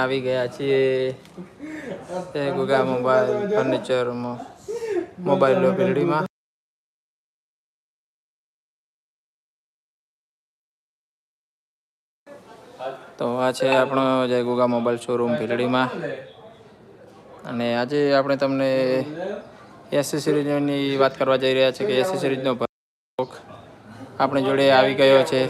આવી ગયા છીએ. ગુગા મોબાઈલ ફર્નિચરમાં મોબાઈલ બિલ્ડીમાં તો આ છે આપણો જય ગુગા મોબાઈલ શોરૂમ ભીલડીમાં. અને આજે આપણે તમને એસેસરીઝની વાત કરવા જઈ રહ્યા છીએ કે એસેસરીઝનો ભરપૂર આપણી જોડે આવી ગયો છે.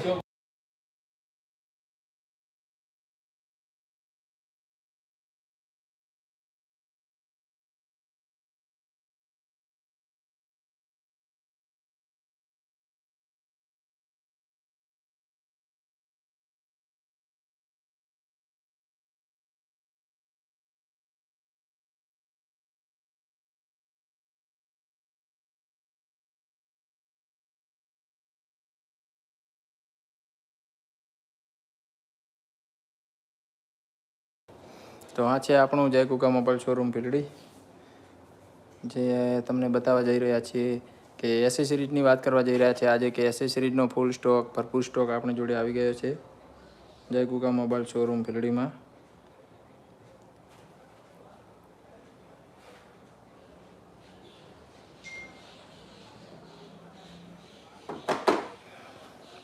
તો આ છે આપણું જય કુકા મોબાઈલ શોરૂમ ભીલડી જે તમને બતાવવા જઈ રહ્યા છીએ કે એસેસરીઝની વાત કરવા જઈ રહ્યા છે. આજે કે એસેસરીઝનો ફૂલ સ્ટોક ભરપૂર સ્ટોક આપણી જોડે આવી ગયો છે. જય કુકા મોબાઈલ શોરૂમ ભીલડીમાં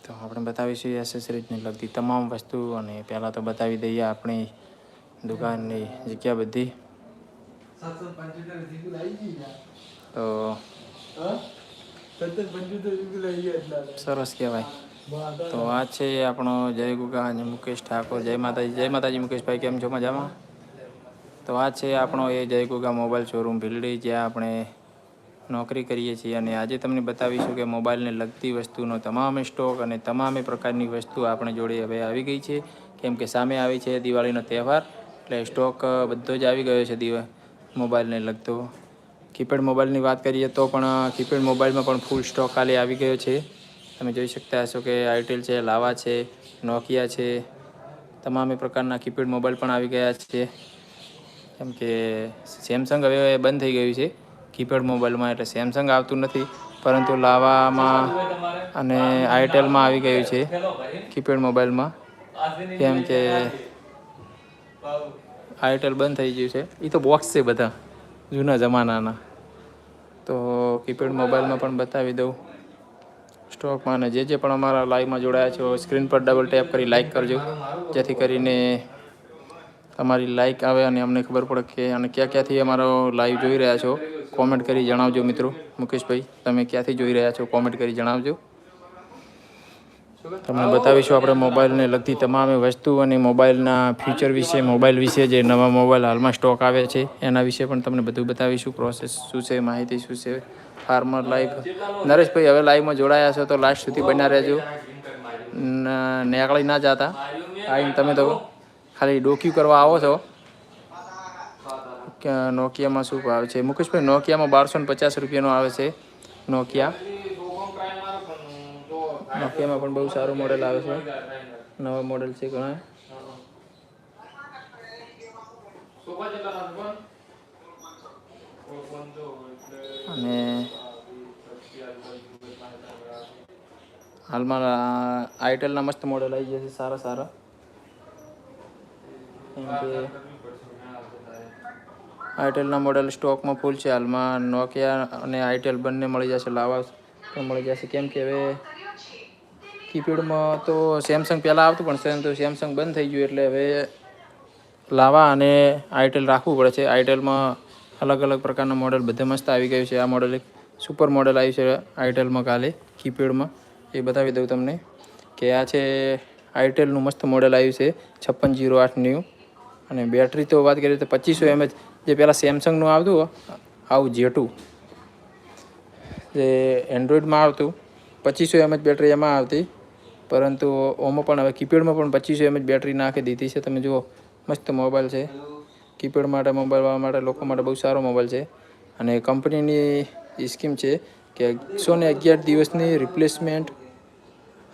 તો આપણે બતાવીશું એસેસરીઝને લગતી તમામ વસ્તુ અને પહેલાં તો બતાવી દઈએ આપણી દુકાનની જગ્યા બધી. તો. સરસ કહેવાય તો આ છે આપણો જય ગુગા અને મુકેશ ઠાકોર જય માતાજી જય માતાજી મુકેશભાઈ કેમ છો મજામાં તો આ છે આપણો એ જય ગુગા મોબાઈલ શોરૂમ ભીલડી જ્યાં આપણે નોકરી કરીએ છીએ. અને આજે તમને બતાવીશું કે મોબાઈલને લગતી વસ્તુનો તમામ સ્ટોક અને તમામે પ્રકારની વસ્તુ આપણે જોડે હવે આવી ગઈ છે. કેમ કે સામે આવી છે દિવાળીનો તહેવાર. એટલે સ્ટોક બધો જ આવી ગયો છે દીવા મોબાઈલને લગતો. કીપેડ મોબાઈલની વાત કરીએ તો પણ કીપેડ મોબાઈલમાં પણ ફૂલ સ્ટોક ખાલી આવી ગયો છે. તમે જોઈ શકતા હશો કે આઈટેલ છે લાવા છે નોકિયા છે, તમામે પ્રકારના કીપેડ મોબાઈલ પણ આવી ગયા છે. કેમ કે સેમસંગ હવે બંધ થઈ ગયું છે કીપેડ મોબાઈલમાં એટલે સેમસંગ આવતું નથી. પરંતુ લાવામાં અને આઈટેલમાં આવી ગયું છે કીપેડ મોબાઈલમાં કેમ કે આઈટેલ બંધ થઈ ગયું છે. એ તો બોક્સ છે બધા, જૂના જમાનાના. તો કીપેડ મોબાઈલમાં પણ બતાવી દઉં. સ્ટોકમાં અને જે જે પણ અમારા લાઈવમાં જોડાયા છો સ્ક્રીન પર ડબલ ટેપ કરી લાઇક કરજો. જેથી કરીને તમારી લાઈક આવે અને અમને ખબર પડે કે અને ક્યાં ક્યાંથી અમારો લાઈવ જોઈ રહ્યા છો. કોમેન્ટ કરી જણાવજો મિત્રો. મુકેશભાઈ, તમે ક્યાંથી જોઈ રહ્યા છો? કોમેન્ટ કરી જણાવજો. તમને બતાવીશું આપણે મોબાઈલને લગતી તમામ વસ્તુ અને મોબાઈલના ફ્યુચર વિશે મોબાઈલ વિશે જે નવા મોબાઈલ હાલમાં સ્ટોક આવે છે એના વિશે પણ તમને બધું બતાવીશું. પ્રોસેસ શું છે માહિતી શું છે ફાર્મર લાઈફ. નરેશભાઈ હવે લાઈવમાં જોડાયા છો તો લાસ્ટ સુધી બન્યા રહેજો. નેકળી ના જતા. આવીને તમે તો ખાલી ડોક્યુ કરવા આવો છો. નોકિયામાં શું ભાવ છે? મુકેશભાઈ નોકિયામાં બારસો ને પચાસ રૂપિયાનો આવે છે નોકિયા. નોકિયામાં પણ બહુ સારું મોડેલ આવે છે. નવા મોડેલ છે ઘણા. અને હાલમાં આઈટેલના મસ્ત મોડેલ આવી જશે સારા સારા. કેમ આઈટેલના મોડેલ સ્ટોકમાં ફૂલ છે હાલમાં. નોકિયા અને આઈટેલ બંને મળી જશે, લાવા પણ મળી જશે. કેમ કે હવે કીપેડમાં તો સેમસંગ પહેલાં આવતું પણ સેમ તો સેમસંગ બંધ થઈ ગયું એટલે હવે લાવા અને આઈટેલ રાખવું પડે છે. આઈટેલમાં અલગ અલગ પ્રકારના મોડેલ બધે મસ્ત આવી ગયું છે. આ મોડેલ એક સુપર મોડેલ આવ્યું છે આઈટેલમાં કાલે, કીપેડમાં. એ બતાવી દઉં તમને કે આ છે આઈટેલનું મસ્ત મોડેલ આવ્યું છે, છપ્પન જીરો આઠ ન્યૂ. અને બેટરી તો વાત કરીએ તો પચીસો એમએચ જે પહેલાં સેમસંગનું આવતું આવું જેટું જે એન્ડ્રોઈડમાં આવતું, પચીસો એમએચ બેટરી એમાં આવતી. પરંતુ ઓમાં પણ હવે કીપેડમાં પણ પચીસો એમએચ બેટરી નાખી દીધી છે. તમે જુઓ મસ્ત મોબાઈલ છે. કીપેડ માટે મોબાઈલ માટે લોકો માટે બહુ સારો મોબાઈલ છે. અને કંપનીની સ્કીમ છે કે એકસો ને અગિયાર દિવસની રિપ્લેસમેન્ટ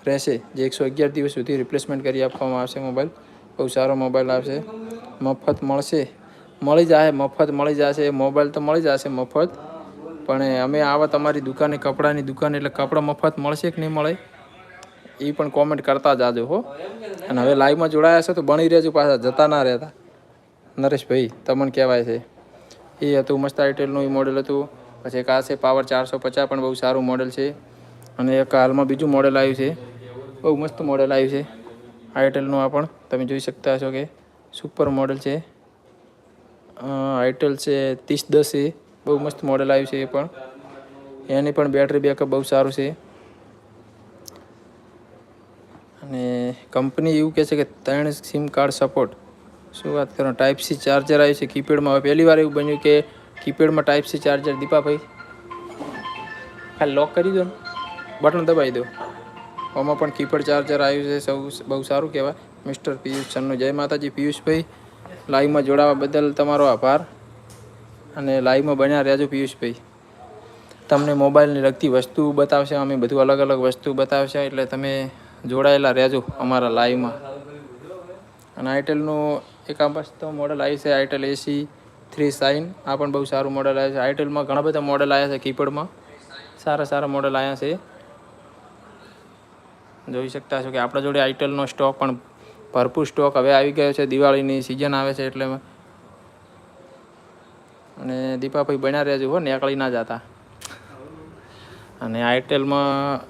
રહેશે. જે એકસો અગિયાર દિવસ સુધી રિપ્લેસમેન્ટ કરી આપવામાં આવશે મોબાઈલ બહુ સારો મોબાઈલ આવશે. મફત મળશે. મળી જશે મફત મળી જશે. મોબાઈલ તો મળી જશે મફત. પણ અમે આવા તમારી દુકાને કપડાની દુકાન એટલે કપડાં મફત મળશે કે નહીં મળે? એ પણ કોમેન્ટ કરતા જાજો, હો. અને હવે લાઈવમાં જોડાયા છો તો બની રહેજો પાછા, જતા ના રહેતા. નરેશભાઈ, તમને કહેવાય છે. એ હતું મસ્ત આઈટેલનું એ મોડેલ હતું. પછી એક આ છે પાવર ચારસો પચાસ પણ બહુ સારું મોડેલ છે. અને એક હાલમાં બીજું મોડેલ આવ્યું છે. બહુ મસ્ત મોડેલ આવ્યું છે. આઈટેલનું આ પણ તમે જોઈ શકતા હશો કે સુપર મોડેલ છે. આઈટેલ છે, ત્રીસ દસ. એ બહુ મસ્ત મોડેલ આવ્યું છે એ પણ. એની પણ બેટરી બેકઅપ બહુ સારું છે. અને કંપની એવું કહે છે કે ત્રણ સિમ કાર્ડ સપોર્ટ શું વાત કરો? ટાઈપ સી ચાર્જર આવ્યું છે કીપેડમાં. હવે પહેલી વાર એવું બન્યું કે કીપેડમાં ટાઈપ સી ચાર્જર દીપાભાઈ, ખાલી લોક કરી દો બટન દબાવી દો. આમાં પણ કીપેડ ચાર્જર આવ્યું છે. સૌ બહુ સારું કહેવાય. મિસ્ટર પિયુષ ચન્નુ જય માતાજી પિયુષભાઈ. લાઈવમાં જોડાવા બદલ તમારો આભાર. અને લાઈવમાં બન્યા રહેજો પિયુષભાઈ. તમને મોબાઈલને લગતી વસ્તુ બતાવશે. અમે બધું અલગ અલગ વસ્તુ બતાવશે. એટલે તમે જોડાયેલા રહેજો અમારા લાઈવમાં અને આઈટેલનું એક આ મસ્ત મોડલ આવી છે આઈટેલ એસી થ્રી સાઇન આ પણ બહુ સારું મોડલ આવ્યું છે. આઈટેલમાં ઘણા બધા મોડલ આવ્યા છે કીપેડમાં સારા સારા મોડલ આવ્યા છે. જોઈ શકતા છો કે આપણા જોડે આઈટેલનો સ્ટોક પણ ભરપૂર સ્ટોક હવે આવી ગયો છે. દિવાળીની સિઝન આવે છે એટલે અને દીપાભાઈ બન્યા રહેજો હો નીકળી ના જતા અને આઈટેલમાં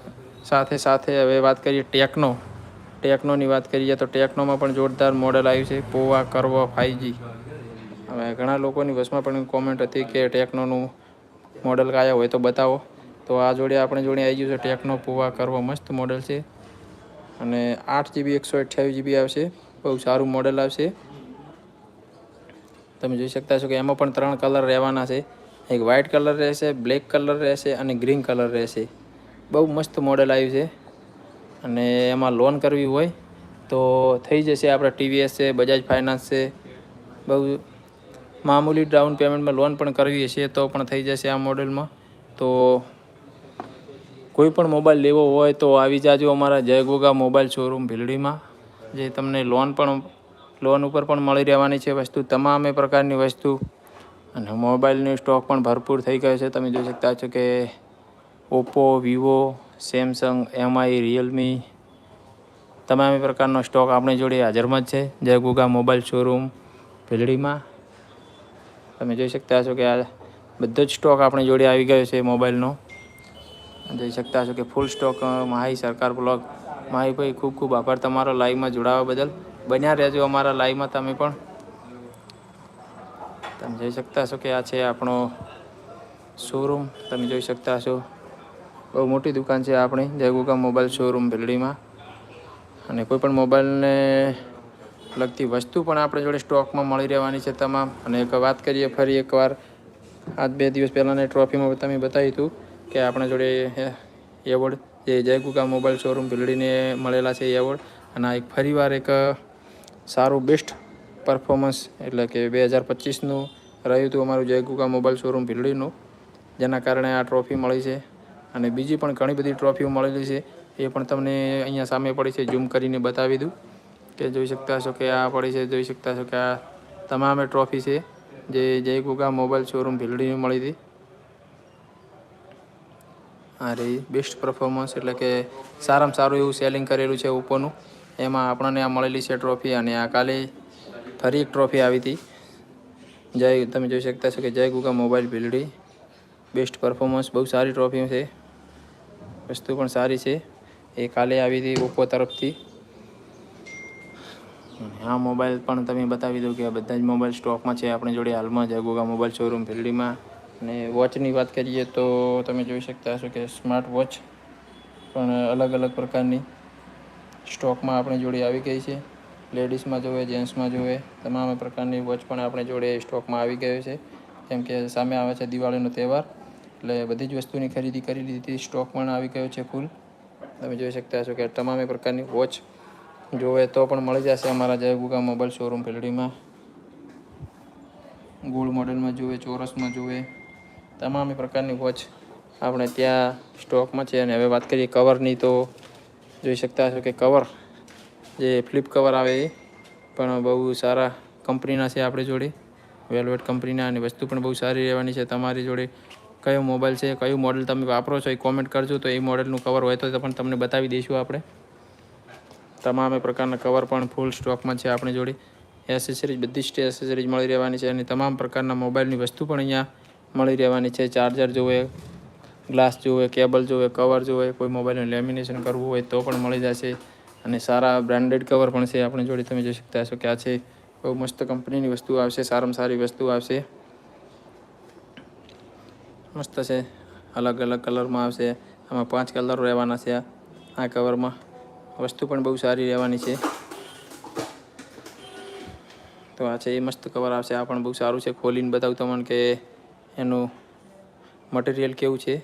સાથે સાથે હવે વાત કરીએ ટેકનો ટેકનોની વાત કરીએ તો ટેકનોમાં પણ જોરદાર મોડેલ આવ્યું છે પોવા કરવો ફાઈવજી હવે ઘણા લોકોની વસમાં પણ કોમેન્ટ હતી કે ટેકનોનું મોડેલ કયા હોય તો બતાવો. તો આ જોડે આપણે જોડે આવી ગયું છે ટેકનો પોવા કરવો મસ્ત મોડેલ છે. અને આઠ જીબી એકસો અઠ્યાવીસ જીબી આવશે. બહુ સારું મોડેલ આવશે. તમે જોઈ શકતા છો કે એમાં પણ ત્રણ કલર રહેવાના છે. એક વ્હાઇટ કલર રહેશે બ્લેક કલર રહેશે અને ગ્રીન કલર રહેશે. બહુ મસ્ત મોડેલ આવ્યું છે. અને એમાં લોન કરવી હોય તો થઈ જશે આપણે ટીવીએસ છે બજાજ ફાઇનાન્સ છે. બહુ મામૂલી ડાઉન પેમેન્ટમાં લોન પણ કરવી હશે તો પણ થઈ જશે આ મોડેલમાં તો કોઈ પણ મોબાઈલ લેવો હોય તો આવી જાજો અમારા જય ગોગા મોબાઈલ શોરૂમ ભીલડીમાં, જે તમને લોન પણ લોન ઉપર પણ મળી રહેવાની છે વસ્તુ, તમામે પ્રકારની વસ્તુ. અને મોબાઈલની સ્ટોક પણ ભરપૂર થઈ ગયો છે. તમે જોઈ શકતા છો કે Oppo, Vivo, Samsung, Mi, Realme તમામ પ્રકારનો સ્ટોક આપણી જોડે હાજરમાં જ છે. જયગુગા મોબાઈલ શોરૂમ ભીલડીમાં. તમે જોઈ શકતા છો કે આ બધો જ સ્ટોક આપણી જોડે આવી ગયો છે મોબાઈલનો. જોઈ શકતા છો કે ફૂલ સ્ટોક માહી સરકાર બ્લોગ માહી ભાઈ, ખૂબ ખૂબ આભાર તમારો લાઈવમાં જોડાવા બદલ. બન્યા રહેજો અમારા લાઈવમાં તમે પણ. તમે જોઈ શકતા છો કે આ છે આપણો શોરૂમ. તમે જોઈ શકતા છો બહુ મોટી દુકાન છે આપણી, જયગુગા મોબાઈલ શોરૂમ ભીલડીમાં. અને કોઈપણ મોબાઈલને લગતી વસ્તુ પણ આપણે જોડે સ્ટોકમાં મળી રહેવાની છે તમામ. અને એક વાત કરીએ ફરી એકવાર, આજ બે દિવસ પહેલાંની ટ્રોફીમાં તમે બતાવ્યું હતું કે આપણે જોડે એવોર્ડ જે જયગુગા મોબાઈલ શોરૂમ ભીલડીને મળેલા છે એવોર્ડ અને આ એક ફરીવાર એક, સારું બેસ્ટ પરફોર્મન્સ એટલે કે બે હજાર પચીસનું રહ્યું હતું અમારું જયગુગા મોબાઈલ શોરૂમ ભીલડીનું. જેના કારણે આ ટ્રોફી મળી છે. અને બીજી પણ ઘણી બધી ટ્રોફીઓ મળેલી છે. એ પણ તમને અહીંયા સામે પડી છે. ઝૂમ કરીને બતાવી દઉં કે જોઈ શકતા છો કે આ પડી છે, જોઈ શકતા છો કે આ તમામે ટ્રોફી છે જે જય ગુગા મોબાઈલ શોરૂમ ભીલડીની મળી હતી. આ બેસ્ટ પરફોર્મન્સ એટલે કે સારામાં સારું એવું સેલિંગ કરેલું છે ઓપ્પોનું એમાં આપણને આ મળેલી છે ટ્રોફી અને આ કાલે ફરી એક ટ્રોફી આવી હતી. જય, તમે જોઈ શકતા છો કે Jay Guga mobile Bhildi. Best performance, બહુ સારી ટ્રોફી છે. વસ્તુ પણ સારી છે. એ કાલે આવી હતી ઓપ્પો તરફથી. આ મોબાઈલ પણ તમે બતાવી દો કે આ બધા જ મોબાઈલ સ્ટોકમાં છે. આપણી જોડે હાલમાં જ અગોગા મોબાઈલ શોરૂમ ફિલ્ડીમાં અને વોચની વાત કરીએ તો તમે જોઈ શકતા હશો કે સ્માર્ટ વોચ પણ અલગ અલગ પ્રકારની સ્ટોકમાં આપણી જોડે આવી ગઈ છે. લેડીઝમાં જોવે જેન્ટ્સમાં જોવે, તમામ પ્રકારની વોચ પણ આપણી જોડે સ્ટોકમાં આવી ગયો છે. કેમ કે સામે આવે છે દિવાળીનો તહેવાર. એટલે બધી જ વસ્તુની ખરીદી કરી લીધી સ્ટોક પણ આવી ગયો છે ફૂલ. તમે જોઈ શકતા હશો કે તમામે પ્રકારની વોચ જોવે તો પણ મળી જશે અમારા જયગુગા મોબાઈલ શોરૂમ ફેલડીમાં. ગોળ મોડલમાં જોવે ચોરસમાં જોવે તમામ પ્રકારની વોચ આપણે ત્યાં સ્ટોકમાં છે. અને હવે વાત કરીએ કવરની તો જોઈ શકતા હશો કે કવર જે ફ્લિપ કવર આવે એ પણ બહુ સારા કંપનીના છે આપણી જોડે. વેલવેટ કંપનીના અને વસ્તુ પણ બહુ સારી રહેવાની છે તમારી જોડે. કયો મોબાઈલ છે, કયું મોડલ તમે વાપરો છો એ કોમેન્ટ કરજો. તો એ મોડલનું કવર હોય તો પણ તમને બતાવી દઈશું આપણે. તમામે પ્રકારના કવર પણ ફૂલ સ્ટોકમાં છે આપણી જોડે. એસેસરીઝ બધી જ એસેસરીઝ મળી રહેવાની છે અને તમામ પ્રકારના મોબાઈલની વસ્તુ પણ અહીંયા મળી રહેવાની છે. ચાર્જર જોવે ગ્લાસ જોવે કેબલ જોવે કવર જોવે, કોઈ મોબાઈલનું લેમિનેશન કરવું હોય તો પણ મળી જશે. અને સારા બ્રાન્ડેડ કવર પણ છે આપણી જોડે. તમે જોઈ શકતા હશો કે આ છે. બહુ મસ્ત કંપનીની વસ્તુ આવશે, સારામાં સારી વસ્તુ આવશે. મસ્ત છે. અલગ અલગ કલરમાં આવશે. આમાં પાંચ કલર રહેવાના છે આ કવરમાં. વસ્તુ પણ બહુ સારી રહેવાની છે. તો આ છે, એ મસ્ત કવર આવશે. આ પણ બહુ સારું છે ખોલીને બતાવું તમને કે એનું મટીરિયલ કેવું છે.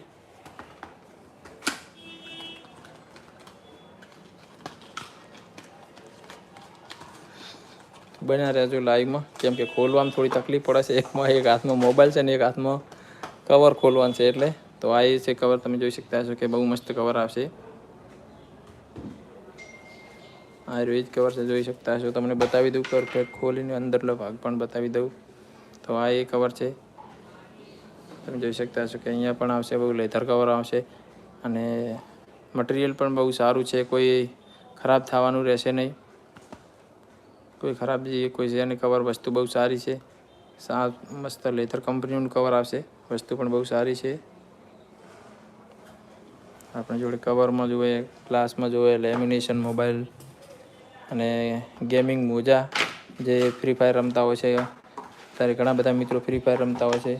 બન્યા રહેજો લાઈવમાં કેમ કે ખોલવામાં થોડી તકલીફ પડે છે. એકમાં એક હાથમાં મોબાઈલ છે ને એક હાથમાં કવર ખોલવાનું છે એટલે. તો આ એ છે કવર તમે જોઈ શકતા હશો કે બહુ મસ્ત કવર આવશે. આ રહ્યું જ કવર છે, જોઈ શકતા હશો. તમને બતાવી દઉં કર ખોલીને અંદરનો ભાગ પણ બતાવી દઉં. તો આ એ કવર છે. તમે જોઈ શકતા હશો કે અહીંયા પણ આવશે, બહુ લેધર કવર આવશે. અને મટીરિયલ પણ બહુ સારું છે, કોઈ ખરાબ થવાનું રહેશે નહીં. કોઈ ખરાબ જે કોઈ છે નહીં કવર વસ્તુ બહુ સારી છે. સા મસ્ત લેધર કંપનીનું કવર આવશે વસ્તુ પણ બહુ સારી છે. આપણે જોડે કવરમાં જોઈએ ગ્લાસમાં જોઈએ લેમિનેશન મોબાઈલ અને ગેમિંગ મોજા જે ફ્રી ફાયર રમતા હોય છે. ત્યારે ઘણા બધા મિત્રો ફ્રી ફાયર રમતા હોય છે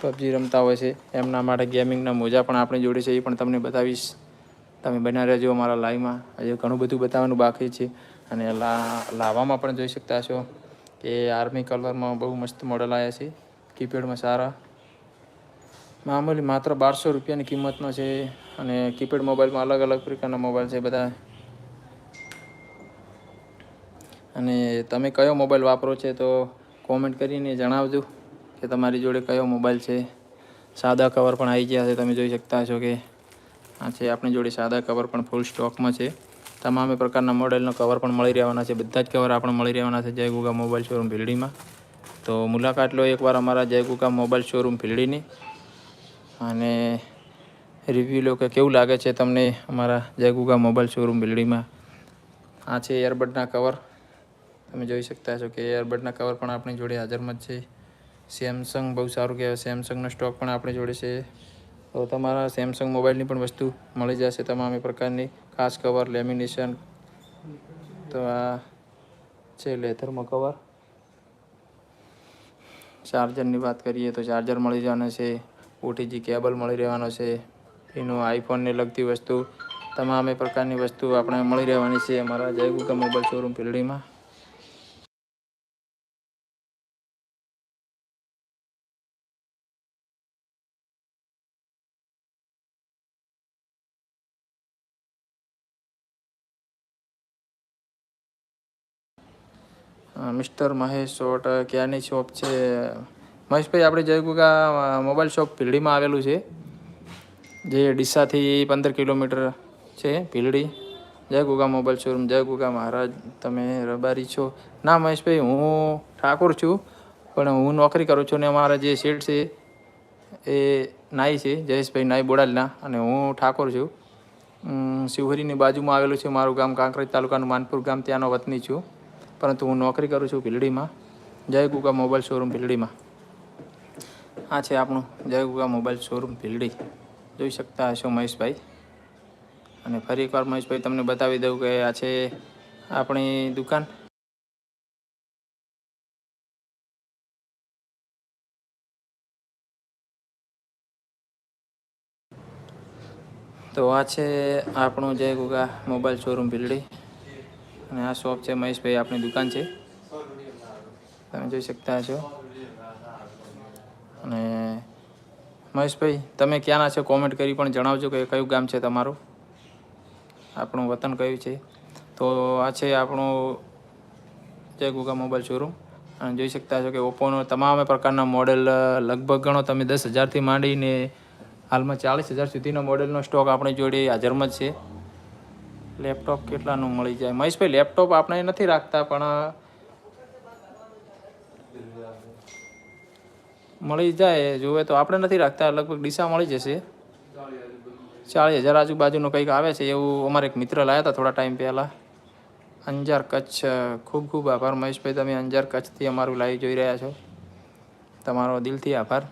પબજી રમતા હોય છે. એમના માટે ગેમિંગના મોજા પણ આપણી જોડે છે, એ પણ તમને બતાવીશ. તમે બના રહેજો અમારા લાઈવમાં હજી ઘણું બધું બતાવવાનું બાકી છે. અને લાવવામાં પણ જોઈ શકતા છો કે આર્મી કલરમાં બહુ મસ્ત મોડલ આવ્યા છે. કીપેડમાં સારા. મામૂલી માત્ર બારસો રૂપિયાની કિંમતનો છે અને કીપેડ મોબાઈલમાં અલગ અલગ પ્રકારના મોબાઈલ છે બધા. અને તમે કયો મોબાઈલ વાપરો છે તો કોમેન્ટ કરીને જણાવજો કે તમારી જોડે કયો મોબાઈલ છે. સાદા કવર પણ આવી ગયા છે, તમે જોઈ શકતા છો કે. આ છે આપણી જોડે સાદા કવર પણ ફૂલ સ્ટોકમાં છે. તમામે પ્રકારના મોડેલનો કવર પણ મળી રહેવાના છે. બધા જ કવર આપણે મળી રહેવાના છે જય ગુગા મોબાઈલ શોરૂમ ભીલડીમાં. તો મુલાકાત લો એકવાર અમારા જય ગુગા મોબાઈલ શોરૂમ ભીલડીની. અને રિવ્યૂ લો કે કેવું લાગે છે તમને અમારા જય ગુગા મોબાઈલ શોરૂમ ભીલડીમાં. આ છે એરબડના કવર તમે જોઈ શકતા છો કે એરબડના કવર પણ આપણી જોડે હાજરમાં જ છે. સેમસંગ બહુ સારું કહેવાય. સેમસંગનો સ્ટોક પણ આપણી જોડે છે. તો તમારા સેમસંગ મોબાઈલની પણ વસ્તુ મળી જશે તમામ પ્રકારની. ખાસ કવર લેમિનેશન તો આ છે લેધરમાં કવર ચાર્જરની વાત કરીએ તો ચાર્જર મળી જવાનું છે ઓટીજી કેબલ મળી રહેવાનો છે, એનું આઈફોનને લગતી વસ્તુ, તમામે પ્રકારની વસ્તુ આપણે મળી રહેવાની છે અમારા જય ગુગા મોબાઈલ શોરૂમ ફિલ્ડીમાં. મિસ્ટર મહેશ શોટ ક્યાંની શોપ છે? મહેશભાઈ, આપણે જયગુગા મોબાઈલ શોપ ભીલડીમાં આવેલું છે. જે ડીસાથી પંદર કિલોમીટર છે, ભીલડી. જય ગુગા મોબાઈલ શોરૂમ, જય ગુગા મહારાજ, તમે રબારી છો. ના, મહેશભાઈ, હું ઠાકોર છું, પણ હું નોકરી કરું છું ને અમારા જે શેઠ છે, એ નાઈ છે, જયેશભાઈ નાઈ બોડાલના, અને હું ઠાકોર છું. શિવહરીની બાજુમાં આવેલું છે, મારું ગામ કાંકરેજ તાલુકાનું માનપુર ગામ, ત્યાંનો વતની છું. પરંતુ હું નોકરી કરું છું ભીલડીમાં. જય ગુગા મોબાઈલ શોરૂમ ભીલડીમાં. આ છે આપણું જય ગુગા મોબાઈલ શોરૂમ ભીલડી. જોઈ શકતા હશો મહેશભાઈ. અને ફરી એકવાર મહેશભાઈ તમને બતાવી દઉં કે આ છે આપણી દુકાન. તો આ છે આપણું જય ગુગા મોબાઈલ શોરૂમ ભીલડી. અને આ શોપ છે, મહેશભાઈ આપણી દુકાન છે. તમે જોઈ શકતા હશો. અને મહેશભાઈ, તમે ક્યાંના છો? કોમેન્ટ કરી પણ જણાવજો કે કયું ગામ છે તમારું? આપણું વતન કયું છે? તો આ છે આપણું જય ગુગા મોબાઈલ શોરૂમ. અને જોઈ શકતા છો કે ઓપ્પોનો તમામ પ્રકારના મોડેલ લગભગ ગણો તમે દસ હજારથી માંડીને હાલમાં ચાલીસ હજાર સુધીના મોડેલનો સ્ટોક આપણી જોડે હાજરમાં જ છે. લેપટોપ કેટલાનું મળી જાય? મહેશભાઈ, લેપટોપ આપણે નથી રાખતા, પણ મળી જાય જોવે તો. આપણે નથી રાખતા, લગભગ ડીસા મળી જશે. ચાલીસ હજાર આજુબાજુનું કંઈક આવે છે, એવું અમારે એક મિત્ર લાવ્યા હતા થોડા ટાઈમ પહેલાં. અંજાર કચ્છ ખૂબ ખૂબ આભાર મહેશભાઈ, તમે અંજાર કચ્છથી અમારું લાઈવ જોઈ રહ્યા છો. તમારો દિલથી આભાર.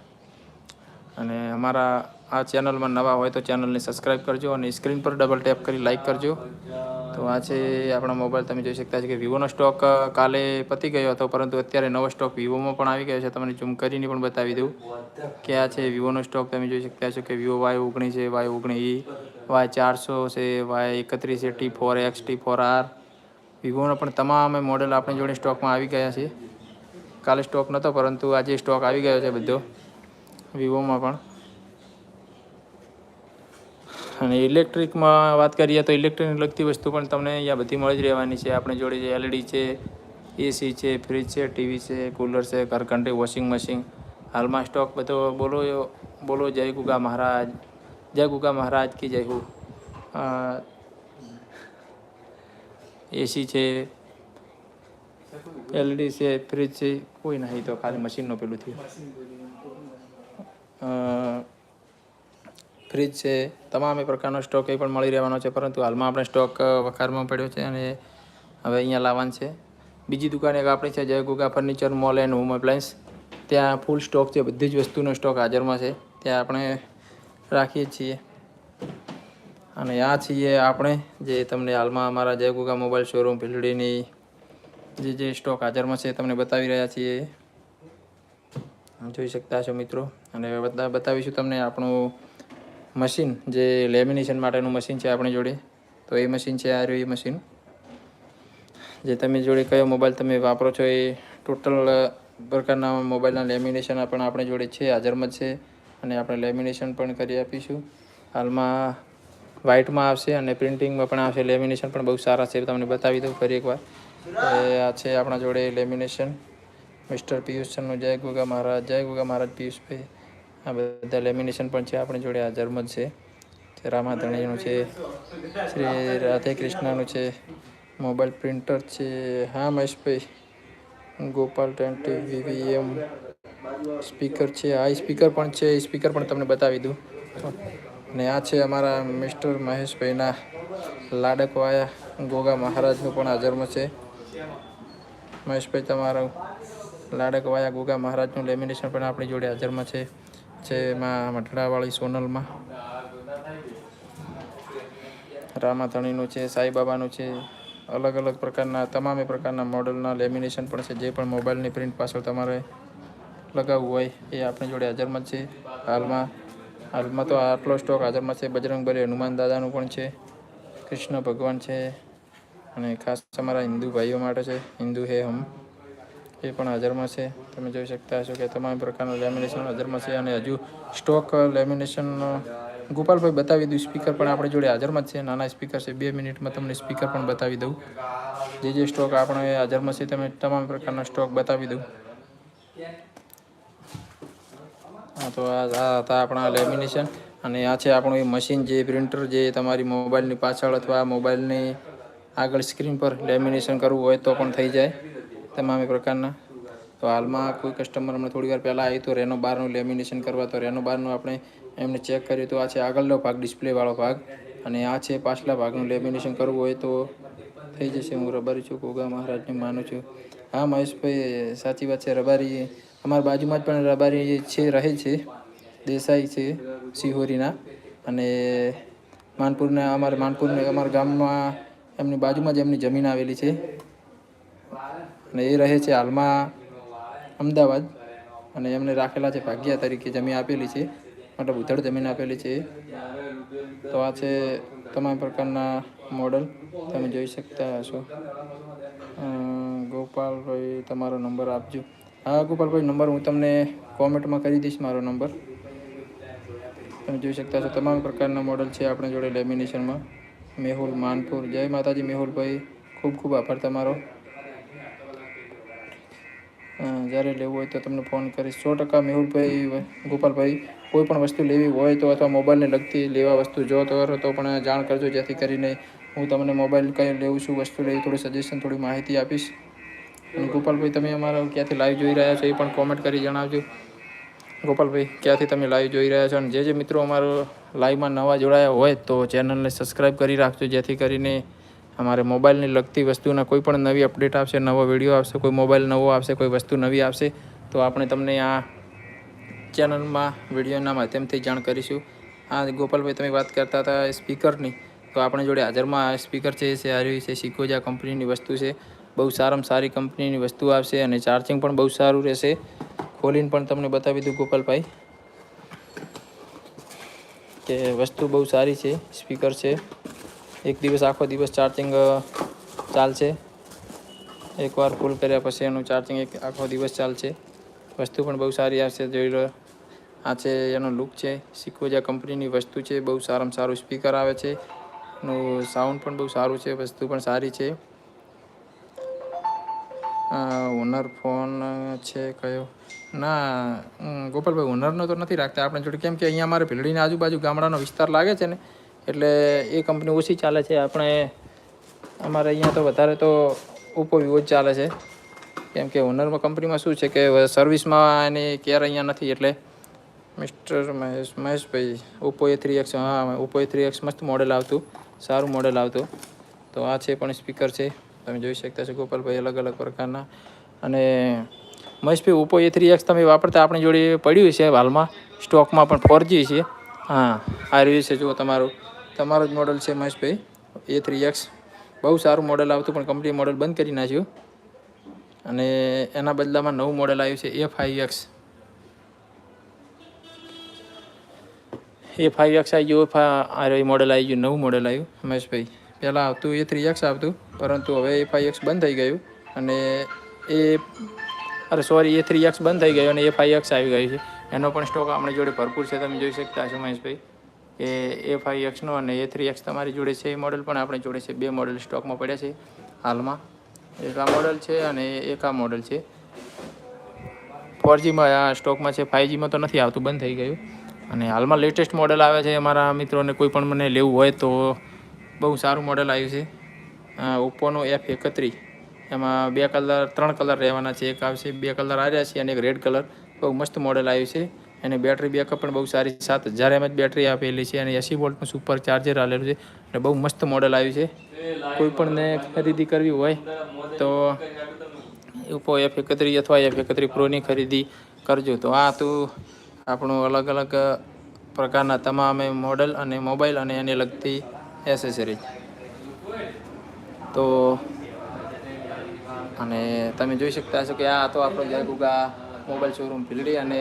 અને અમારા આ ચેનલમાં નવા હોય તો ચેનલને સબસ્ક્રાઈબ કરજો અને સ્ક્રીન પર ડબલ ટેપ કરી લાઇક કરજો. તો આ છે આપણા મોબાઈલ. તમે જોઈ શકતા છો કે વિવોનો સ્ટોક કાલે પતી ગયો હતો, પરંતુ અત્યારે નવો સ્ટોક વિવોમાં પણ આવી ગયો છે. તમને ઝૂમ કરીને પણ બતાવી દઉં કે આ છે વિવોનો સ્ટોક. તમે જોઈ શકતા છો કે વિવો વાય ઓગણીસ છે, વાય ઓગણીસ વાય ચારસો છે, વાય એકત્રીસ છે, T four X, T four R. વિવોના પણ તમામ મોડેલ આપણી જોડે સ્ટોકમાં આવી ગયા છે. કાલે સ્ટોક નહોતો પરંતુ આજે સ્ટોક આવી ગયો છે બધો વિવોમાં પણ. અને ઇલેક્ટ્રિકમાં વાત કરીએ તો ઇલેક્ટ્રિકને લગતી વસ્તુ પણ તમને અહીંયા બધી મળી જ રહેવાની છે. આપણે જોડે જે એલઈડી છે, એસી છે, ફ્રીજ છે, ટીવી છે, કુલર છે ઘરઘંટી વોશિંગ મશીન હાલમાં સ્ટોક બધો બોલો બોલો, જય ગુગા મહારાજ, જય ગુગા મહારાજ કી જય હુ. એસી છે, એલઈડી છે, ફ્રીજ છે, કોઈ નહીં તો ખાલી મશીનનો પેલું થયું. ફ્રીજ છે, તમામે પ્રકારનો સ્ટોક એ પણ મળી રહેવાનો છે, પરંતુ હાલમાં આપણે સ્ટોક વખારમાં પડ્યો છે અને હવે અહીંયા લાવવાનું છે. બીજી દુકાન એક આપણી છે, Jay Guga furniture mall and home appliance ત્યાં ફૂલ સ્ટોક છે, બધી જ વસ્તુનો સ્ટોક હાજરમાં છે, ત્યાં આપણે રાખીએ છીએ. અને આ છીએ આપણે જે તમને હાલમાં અમારા જય ગુગા મોબાઈલ શોરૂમ ભીલડીની જે જે સ્ટોક હાજરમાં છે તમને બતાવી રહ્યા છીએ. જોઈ શકતા છો મિત્રો. અને બધા બતા, બતાવીશું તમને આપણું મશીન, જે લેમિનેશન માટેનું મશીન છે આપણી જોડે, તો એ મશીન છે આ રહ્યું એ મશીન. જે તમે જોડે કયો મોબાઈલ તમે વાપરો છો એ ટોટલ પ્રકારના મોબાઈલના લેમિનેશન પણ આપણી જોડે છે, હાજરમાં છે, અને આપણે લેમિનેશન પણ કરી આપીશું. હાલમાં વ્હાઇટમાં આવશે અને પ્રિન્ટિંગમાં પણ આવશે, લેમિનેશન પણ બહુ સારા છે, તમને બતાવી દઉં ફરી એકવાર. આ છે આપણા જોડે લેમિનેશન. મિસ્ટર પિયુષચંદનું જય ગુગા મહારાજ, જય ગુગા મહારાજ પિયુષભાઈ. આ બધા લેમિનેશન પણ છે, આપણી જોડે હાજરમાં જ છે. રામાધણીનું છે, શ્રી રાધે કૃષ્ણનું છે, મોબાઈલ પ્રિન્ટર છે, હા મહેશભાઈ, ગોપાલ ટ્વેન્ટી વીવીએમ સ્પીકર છે, આ સ્પીકર પણ છે, એ સ્પીકર પણ તમને બતાવી દઉં. અને આ છે અમારા મિસ્ટર મહેશભાઈના લાડકવાયા ગોગા મહારાજનું પણ હાજરમાં છે. મહેશભાઈ, તમારું લાડકવાયા ગોગા મહારાજનું લેમિનેશન પણ આપણી જોડે હાજરમાં છે. જેમાં મઠડાવાળી સોનલમાં. રામાધણીનું છે, સાંઈબાબાનું છે, અલગ અલગ પ્રકારના, તમામે પ્રકારના મોડલના લેમિનેશન પણ છે, જે પણ મોબાઈલની પ્રિન્ટ પાછળ તમારે લગાવવું હોય એ આપણી જોડે હાજરમાં છે. હાલમાં હાલમાં તો આટલો સ્ટોક હાજરમાં છે બજરંગબલી હનુમાન દાદાનું પણ છે, કૃષ્ણ ભગવાન છે, અને ખાસ અમારા હિન્દુ ભાઈઓ માટે છે, હિન્દુ હે હમ. એ પણ હાજરમાં છે. તમે જોઈ શકતા હશો કે તમામ પ્રકારના લેમિનેશન હાજરમાં છે અને હજુ સ્ટોક લેમિનેશન ગોપાલભાઈ બતાવી દઉં. સ્પીકર પણ આપણી જોડે હાજરમાં જ છે. નાના સ્પીકર છે. બે મિનિટમાં તમને સ્પીકર પણ બતાવી દઉં. જે જે સ્ટોક આપણે હાજરમાં છે તમે તમામ પ્રકારના સ્ટોક બતાવી દઉં. હા, તો આ હતા આપણા લેમિનેશન અને આ છે આપણું એ મશીન જે પ્રિન્ટર જે તમારી મોબાઈલની પાછળ અથવા મોબાઈલની આગળ સ્ક્રીન પર લેમિનેશન કરવું હોય તો પણ થઈ જાય. તમામે પ્રકારના. તો હાલમાં કોઈ કસ્ટમર અમને થોડી વાર પહેલાં આવી તો રેનો બારનું લેમિનેશન કરવા તો રેનો બારનું આપણે એમને ચેક કર્યું તો આ છે આગળનો ભાગ ડિસ્પ્લેવાળો ભાગ. અને આ છે પાછલા ભાગનું લેમિનેશન કરવું હોય તો થઈ જશે. હું રબારી છું, ગોગા મહારાજને માનું છું. હા, મહેશભાઈ, સાચી વાત છે. રબારી અમારા બાજુમાં જ પણ રબારી છે રહે છે. દેસાઈ છે, સિહોરીના. અને માનપુરના, અમારા માનપુરને, અમારા ગામમાં એમની બાજુમાં જ એમની જમીન આવેલી છે. અને એ રહે છે હાલમાં અમદાવાદ. અને એમને રાખેલા છે ભાગ્યા તરીકે જમીન આપેલી છે. મતલબ ઉધડ જમીન આપેલી છે તો આ છે તમામ પ્રકારના મોડલ. તમે જોઈ શકતા હશો. ગોપાલભાઈ તમારો નંબર આપજો. હા ગોપાલભાઈ નંબર હું તમને કોમેન્ટમાં કરી દઈશ મારો નંબર. તમે જોઈ શકતા છો તમામ પ્રકારના મોડલ છે આપણે જોડે લેમિનેશનમાં. મેહુલ માનપુર. જય માતાજી મેહુલભાઈ ખૂબ ખૂબ આભાર તમારો. જ્યારે લેવું હોય તો તમને ફોન કરીશ. સો ટકા મેહુલભાઈ ગોપાલભાઈ, કોઈ પણ વસ્તુ લેવી હોય તો અથવા મોબાઈલને લગતી લેવા વસ્તુ જો તો કરો તો પણ જાણ કરજો. જેથી કરીને હું તમને મોબાઈલ કઈ લેવું છું વસ્તુ લેવી થોડી સજેશન થોડી માહિતી આપીશ. અને ગોપાલભાઈ, તમે અમારા ક્યાંથી લાઈવ જોઈ રહ્યા છો એ પણ કોમેન્ટ કરી જણાવજો. ગોપાલભાઈ, ક્યાંથી તમે લાઈવ જોઈ રહ્યા છો? અને જે જે મિત્રો અમારો લાઈવમાં નવા જોડાયા હોય તો ચેનલને સબસ્ક્રાઈબ કરી રાખજો. જેથી કરીને અમારે મોબાઈલની લગતી વસ્તુના કોઈ પણ નવી અપડેટ આવશે, નવો વીડિયો આવશે, કોઈ મોબાઈલ નવો આવશે, કોઈ વસ્તુ નવી આવશે, તો આપણે તમને આ ચેનલમાં, વિડીયોના માધ્યમથી જાણ કરીશું. આ ગોપાલભાઈ, તમે વાત કરતા હતા સ્પીકરની, તો આપણે જોડે હાજરમાં સ્પીકર છે, એ સારી છે સિકોજા કંપનીની વસ્તુ છે. બહુ સારામાં સારી કંપનીની વસ્તુ આવશે અને ચાર્જિંગ પણ બહુ સારું રહેશે. ખોલીને પણ તમને બતાવી દઉં ગોપાલભાઈ, કે વસ્તુ બહુ સારી છે, સ્પીકર છે. એક દિવસ આખો દિવસ ચાર્જિંગ ચાલશે. એકવાર ફૂલ કર્યા પછી એનું ચાર્જિંગ એક આખો દિવસ ચાલશે. વસ્તુ પણ બહુ સારી આવશે, જોઈ લો. આ છે, એનો લુક છે. સિકોજા કંપનીની વસ્તુ છે, બહુ સારામાં સારું સ્પીકર આવે છે. એનું સાઉન્ડ પણ બહુ સારું છે, વસ્તુ પણ સારી છે. ઓનર ફોન છે, કયો? ના ગોપાલભાઈ, ઓનરનો તો નથી રાખતા. આપણે જોડે કેમ કે અહીંયા અમારે ભીલડીની આજુબાજુ ગામડાનો વિસ્તાર લાગે છે ને એટલે એ કંપની ઓછી ચાલે છે. આપણે અમારે અહીંયા તો વધારે તો ઓપ્પો, વિવો જ ચાલે છે. કેમ કે ઓનરમાં કંપનીમાં શું છે કે સર્વિસમાં એની કેર અહીંયા નથી એટલે mister Mahesh, Maheshbhai, Oppo A three X હા, ઓપ્પો એ થ્રી એક્સ મસ્ત મોડેલ આવતું, સારું મોડેલ આવતું. તો આ છે પણ સ્પીકર છે. તમે જોઈ શકતા છો ગોપાલભાઈ અલગ અલગ પ્રકારના. અને મહેશભાઈ, ઓપ્પો એ થ્રી એક્સ તમે વાપરતા આપણી જોડે પડ્યું છે હાલમાં. સ્ટોકમાં પણ ફોર છે. હા, આ રહ્યું છે, જુઓ તમારું. તમારું જ મોડલ છે મહેશભાઈ. એ થ્રી એક્સ બહુ સારું મોડલ આવતું, પણ કંપની મોડલ બંધ કરી નાખ્યું. અને એના બદલામાં નવું મોડલ આવ્યું છે A five X A five X આવી ગયું, આ મોડલ આવી ગયું, નવું મોડલ આવ્યું, મહેશભાઈ. પહેલાં આવતું એ થ્રી એક્સ આવતું, પરંતુ હવે એ ફાઈવ એક્સ બંધ થઈ ગયું. અને એ અરે સોરી એ થ્રી એક્સ બંધ થઈ ગયું અને એ ફાઈવ એક્સ આવી ગયું છે. એનો પણ સ્ટોક આપણી જોડે ભરપૂર છે, તમે જોઈ શકતા છો મહેશભાઈ. કે એ ફાઈવ એક્સનો અને એ થ્રી એક્સ તમારી જોડે છે એ મોડલ પણ આપણે જોડે છે. બે મોડલ સ્ટોકમાં પડ્યા છે હાલમાં. એક આ મોડલ છે અને એક આ મોડલ છે. ફોરજીમાં આ સ્ટોકમાં છે. ફાઇવજીમાં તો નથી આવતું, બંધ થઈ ગયું. અને હાલમાં લેટેસ્ટ મોડલ આવે છે અમારા મિત્રોને, કોઈ પણ મને લેવું હોય તો બહુ સારું મોડલ આવ્યું છે. ઓપ્પોનો એફ એકત્રી એમાં બે કલર, ત્રણ કલર રહેવાના છે. એક આવશે, બે કલર આવ્યા છે અને એક રેડ કલર. બહુ મસ્ત મોડલ આવ્યું છે. અને બેટરી બેકઅપ પણ બહુ સારી સાત હજાર એમએચ બેટરી આપેલી છે અને એસી વોલ્ટનું સુપર ચાર્જર આવેલું છે અને બહુ મસ્ત મોડલ આવ્યું છે. કોઈ પણને ખરીદી કરવી હોય તો ઓપ્પો એફ એકત્રીસ અથવા એફ એકત્રીસ પ્રોની ખરીદી કરજો. તો આ તો આપણું અલગ અલગ પ્રકારના તમામે મોડલ અને મોબાઈલ અને એને લગતી એસેસરીઝ તો અને તમે જોઈ શકતા હશો કે આ તો આપણો જયગુગા મોબાઈલ શોરૂમ ભીલડી અને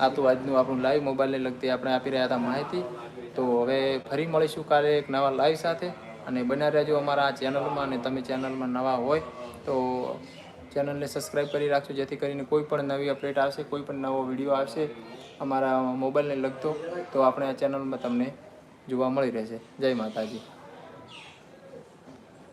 આ તો આજનું આપણું લાઈવ મોબાઈલને લગતી આપણે આપી રહ્યા હતા માહિતી. તો હવે ફરી મળીશું કાલે એક નવા લાઈવ સાથે. અને બન્યા રહેજો અમારા આ ચેનલમાં અને તમે ચેનલમાં નવા હોય તો ચેનલને સબસ્ક્રાઈબ કરી રાખજો. જેથી કરીને કોઈ પણ નવી અપડેટ આવશે, કોઈ પણ નવો વીડિયો આવશે અમારા મોબાઈલને લગતો. તો આપણે આ ચેનલમાં તમને જોવા મળી રહેશે. જય માતાજી.